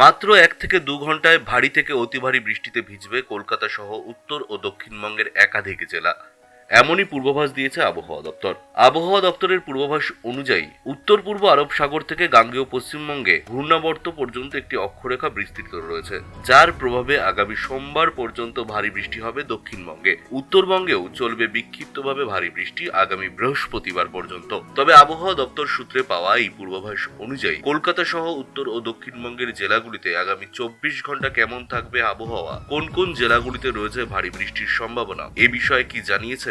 মাত্র এক থেকে দু ঘন্টায় ভারী থেকে অতি ভারী বৃষ্টিতে ভিজবে কলকাতা সহ উত্তর ও দক্ষিণবঙ্গের একাধিক জেলা। এমনই পূর্বাভাস দিয়েছে আবহাওয়া দপ্তর। আবহাওয়া দপ্তরের পূর্বাভাস অনুযায়ী উত্তর পূর্ব আরব সাগর থেকে গাঙ্গেয় পশ্চিমবঙ্গে ঘূর্ণাবর্ত পর্যন্ত একটি অক্ষরেখা বিস্তৃত রয়েছে, যার প্রভাবে আগামী সোমবার পর্যন্ত ভারী বৃষ্টি হবে দক্ষিণবঙ্গে। উত্তরবঙ্গেও চলবে বিক্ষিপ্তভাবে ভারী বৃষ্টি আগামী বৃহস্পতিবার পর্যন্ত। তবে আবহাওয়া দপ্তর সূত্রে পাওয়া এই পূর্বাভাস অনুযায়ী কলকাতা সহ উত্তর ও দক্ষিণবঙ্গের জেলাগুলিতে আগামী চব্বিশ ঘণ্টা কেমন থাকবে আবহাওয়া, কোন কোন জেলাগুলিতে রয়েছে ভারী বৃষ্টির সম্ভাবনা, এ বিষয়ে কি জানিয়েছে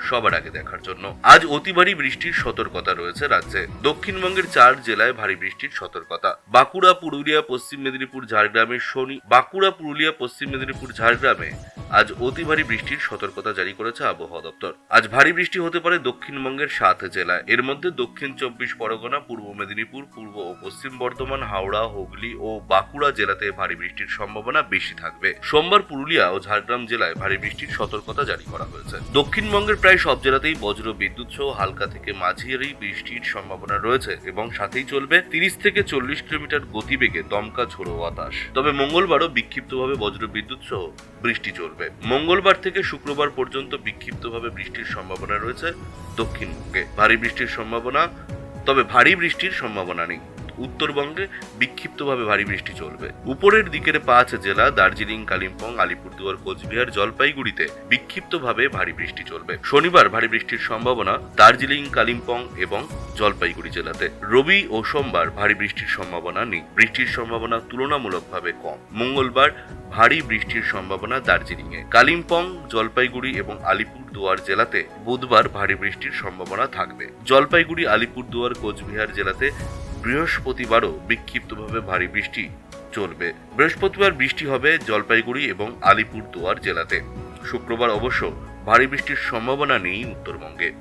সবার আগে দেখার জন্য। আজ অতি ভারী বৃষ্টির সতর্কতা রয়েছে রাজ্যে। দক্ষিণবঙ্গের চার জেলায় ভারী বৃষ্টির সতর্কতা। বাঁকুড়া, পুরুলিয়া, পশ্চিম মেদিনীপুর, ঝাড়গ্রামের শনি বাঁকুড়া, পুরুলিয়া, পশ্চিম মেদিনীপুর, ঝাড়গ্রামে আজ অতি ভারী বৃষ্টির সতর্কতা জারি করেছে আবহাওয়া দপ্তর। আজ ভারী বৃষ্টি হতে পারে দক্ষিণবঙ্গের সাত জেলায়। এর মধ্যে দক্ষিণ চব্বিশ পরগনা, পূর্ব মেদিনীপুর, পূর্ব ও পশ্চিম বর্ধমান, হাওড়া, হুগলি ও বাঁকুড়া জেলাতে ভারী বৃষ্টির সম্ভাবনা বেশি থাকবে। সোমবার পুরুলিয়া ও ঝাড়গ্রাম জেলায় ভারী বৃষ্টির সতর্কতা জারি করা হয়েছে। দক্ষিণবঙ্গের প্রায় সব জেলাতেই বজ্র বিদ্যুৎ সহ হালকা থেকে মাঝারি বৃষ্টির সম্ভাবনা রয়েছে এবং সাথেই চলবে তিরিশ থেকে চল্লিশ কিলোমিটার গতিবেগে দমকা ঝোড়ো বাতাস। তবে মঙ্গলবারও বিক্ষিপ্তভাবে বজ্র বিদ্যুৎ সহ বৃষ্টি চলবে। মঙ্গলবার থেকে শুক্রবার পর্যন্ত বিক্ষিপ্তভাবে বৃষ্টির সম্ভাবনা রয়েছে দক্ষিণবঙ্গে ভারী বৃষ্টির সম্ভাবনা, তবে ভারী বৃষ্টির সম্ভাবনা নেই। উত্তরবঙ্গে বিক্ষিপ্তভাবে ভারী বৃষ্টি চলবে। উপরের দিকের পাঁচ জেলা, দার্জিলিং, কালিম্পং, আলিপুরদুয়ার, কোচবিহার, জলপাইগুড়িতে বিক্ষিপ্তভাবে ভারী বৃষ্টি চলবে। শনিবার ভারী বৃষ্টির সম্ভাবনা দার্জিলিং, কালিম্পং এবং জলপাইগুড়ি জেলাতে। রবি ও সোমবার ভারী বৃষ্টির সম্ভাবনা নেই। বৃষ্টির সম্ভাবনা তুলনামূলকভাবে কম। মঙ্গলবার ভারী বৃষ্টির সম্ভাবনা দার্জিলিংয়ে। কালিম্পং, জলপাইগুড়ি এবং আলিপুর দুয়ার জেলাতে বুধবার ভারী বৃষ্টির সম্ভাবনা থাকবে। জলপাইগুড়ি, আলিপুরদুয়ার, কোচবিহার জেলাতে বৃহস্পতিবারও বিক্ষিপ্তভাবে ভারী বৃষ্টি চলবে। বৃহস্পতিবার বৃষ্টি হবে জলপাইগুড়ি এবং আলিপুরদুয়ার জেলাতে। শুক্রবার অবশ্য ভারী বৃষ্টির সম্ভাবনা নেই উত্তরবঙ্গে।